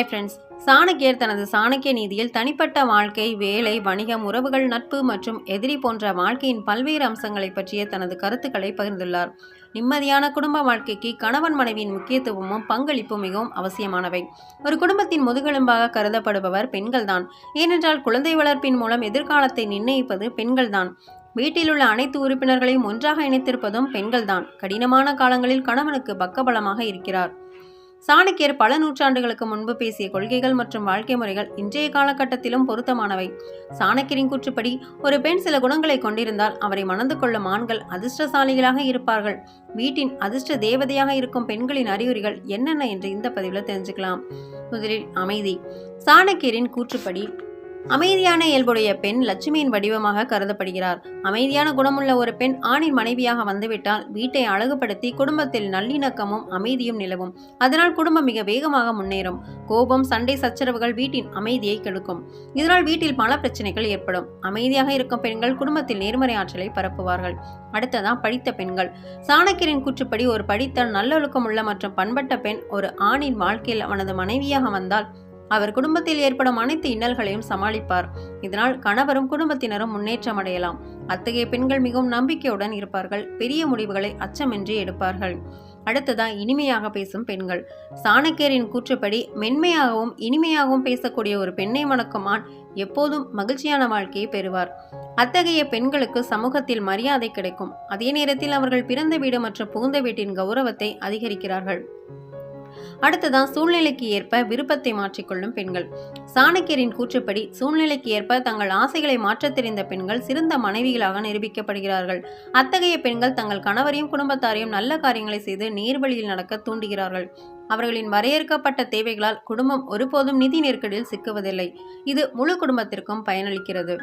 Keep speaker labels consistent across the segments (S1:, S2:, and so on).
S1: Friends சாணக்கியர் தனது சாணக்கிய நீதியில் தனிப்பட்ட வாழ்க்கை வேலை வணிகம் உறவுகள் நட்பு மற்றும் எதிரி போன்ற வாழ்க்கையின் பல்வேறு அம்சங்களை பற்றிய தனது கருத்துக்களை பகிர்ந்துள்ளார். நிம்மதியான குடும்ப வாழ்க்கைக்கு கணவன் மனைவியின் முக்கியத்துவமும் பங்களிப்பும் மிகவும் அவசியமானவை. ஒரு குடும்பத்தின் முதுகெலும்பாக கருதப்படுபவர் பெண்கள்தான். ஏனென்றால் குழந்தை வளர்ப்பின் மூலம் எதிர்காலத்தை நிர்ணயிப்பது பெண்கள்தான். வீட்டிலுள்ள அனைத்து உறுப்பினர்களையும் ஒன்றாக இணைத்திருப்பதும் பெண்கள்தான். கடினமான காலங்களில் கணவனுக்கு பக்கபலமாக இருக்கிறார். சாணக்கியர் பல நூற்றாண்டுகளுக்கு முன்பு பேசிய கொள்கைகள் மற்றும் வாழ்க்கை முறைகள் இன்றைய காலகட்டத்திலும் பொருத்தமானவை. சாணக்கியரின் கூற்றுப்படி ஒரு பெண் சில குணங்களை கொண்டிருந்தால் அவரை மணந்து கொள்ளும் ஆண்கள் அதிர்ஷ்டசாலிகளாக இருப்பார்கள். வீட்டின் அதிர்ஷ்ட தேவதையாக இருக்கும் பெண்களின் அறிகுறிகள் என்னென்ன என்று இந்த பதிவில் தெரிஞ்சுக்கலாம். முதலில் அமைதி. சாணக்கியரின் கூற்றுப்படி அமைதியான இயல்புடைய பெண் லட்சுமியின் வடிவமாக கருதப்படுகிறார். அமைதியான குணமுள்ள ஒரு பெண் ஆணின் மனைவியாக வந்துவிட்டால் வீட்டை அழகுபடுத்தி குடும்பத்தில் நல்லிணக்கமும் அமைதியும் நிலவும். அதனால் குடும்பம் மிக வேகமாக முன்னேறும். கோபம் சண்டை சச்சரவுகள் வீட்டின் அமைதியை கெடுக்கும். இதனால் வீட்டில் பல பிரச்சனைகள் ஏற்படும். அமைதியாக இருக்கும் பெண்கள் குடும்பத்தில் நேர்மறை ஆற்றலை பரப்புவார்கள். அடுத்ததான் படித்த பெண்கள். சாணக்கியரின் கூற்றுப்படி ஒரு படித்த நல்லொழுக்கமுள்ள மற்றும் பண்பட்ட பெண் ஒரு ஆணின் வாழ்க்கையில் அவனது மனைவியாக வந்தால் அவர் குடும்பத்தில் ஏற்படும் அனைத்து இன்னல்களையும் சமாளிப்பார். இதனால் கணவரும் குடும்பத்தினரும் முன்னேற்றம் அடையலாம். அத்தகைய பெண்கள் மிகவும் நம்பிக்கையுடன் இருப்பார்கள். பெரிய முடிவுகளை அச்சமின்றி எடுப்பார்கள். அடுத்ததா இனிமையாக பேசும் பெண்கள். சாணக்கியரின் கூற்றுப்படி மென்மையாகவும் இனிமையாகவும் பேசக்கூடிய ஒரு பெண்ணை மணக்கும் ஆண் எப்போதும் மகிழ்ச்சியான வாழ்க்கையை பெறுவார். அத்தகைய பெண்களுக்கு சமூகத்தில் மரியாதை கிடைக்கும். அதே நேரத்தில் அவர்கள் பிறந்த வீடு மற்றும் புகுந்த வீட்டின் கௌரவத்தை அதிகரிக்கிறார்கள். அடுத்ததான் சூழ்நிலைக்கு ஏற்ப விருப்பத்தை மாற்றிக்கொள்ளும் பெண்கள். சாணக்கியரின் கூற்றுப்படி சூழ்நிலைக்கு ஏற்ப தங்கள் ஆசைகளை மாற்றத் தெரிந்த பெண்கள் சிறந்த மனைவிகளாக நிரூபிக்கப்படுகிறார்கள். அத்தகைய பெண்கள் தங்கள் கணவரையும் குடும்பத்தாரையும் நல்ல காரியங்களை செய்து நேர்வழியில் நடக்க தூண்டுகிறார்கள். அவர்களின் வரையறுக்கப்பட்ட தேவைகளால் குடும்பம் ஒருபோதும் நிதி நெருக்கடியில் சிக்குவதில்லை. இது முழு குடும்பத்திற்கும் பயனளிக்கிறது.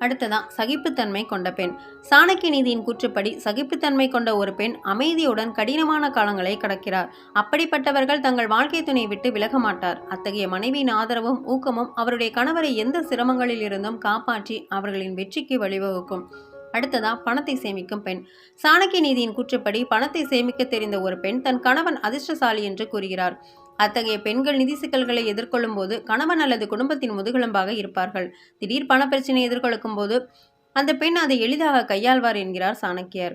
S1: அடுத்ததான் சகிப்புத்தன்மை கொண்ட பெண். சாணக்கிய நீதியின் கூற்றுப்படி சகிப்புத்தன்மை கொண்ட ஒரு பெண் அமைதியுடன் கடினமான காலங்களை கடக்கிறார். அப்படிப்பட்டவர்கள் தங்கள் வாழ்க்கை துணை விட்டு விலக மாட்டார். அத்தகைய மனைவியின் ஆதரவும் ஊக்கமும் அவருடைய கணவரை எந்த சிரமங்களில் இருந்தும் காப்பாற்றி அவர்களின் வெற்றிக்கு வழிவகுக்கும். அடுத்ததா பணத்தை சேமிக்கும் பெண். சாணக்கிய நீதியின் கூற்றுப்படி பணத்தை சேமிக்க தெரிந்த ஒரு பெண் தன் கணவன் அதிர்ஷ்டசாலி என்று கூறுகிறார். அத்தகைய பெண்கள் நிதி சிக்கல்களை எதிர்கொள்ளும் போது கணவன் அல்லது குடும்பத்தின் முதுகெலும்பாக இருப்பார்கள். திடீர் பண பிரச்சனை எதிர்கொள்ளும் போது அந்த பெண் அதை எளிதாக கையாள்வார் என்கிறார் சாணக்கியர்.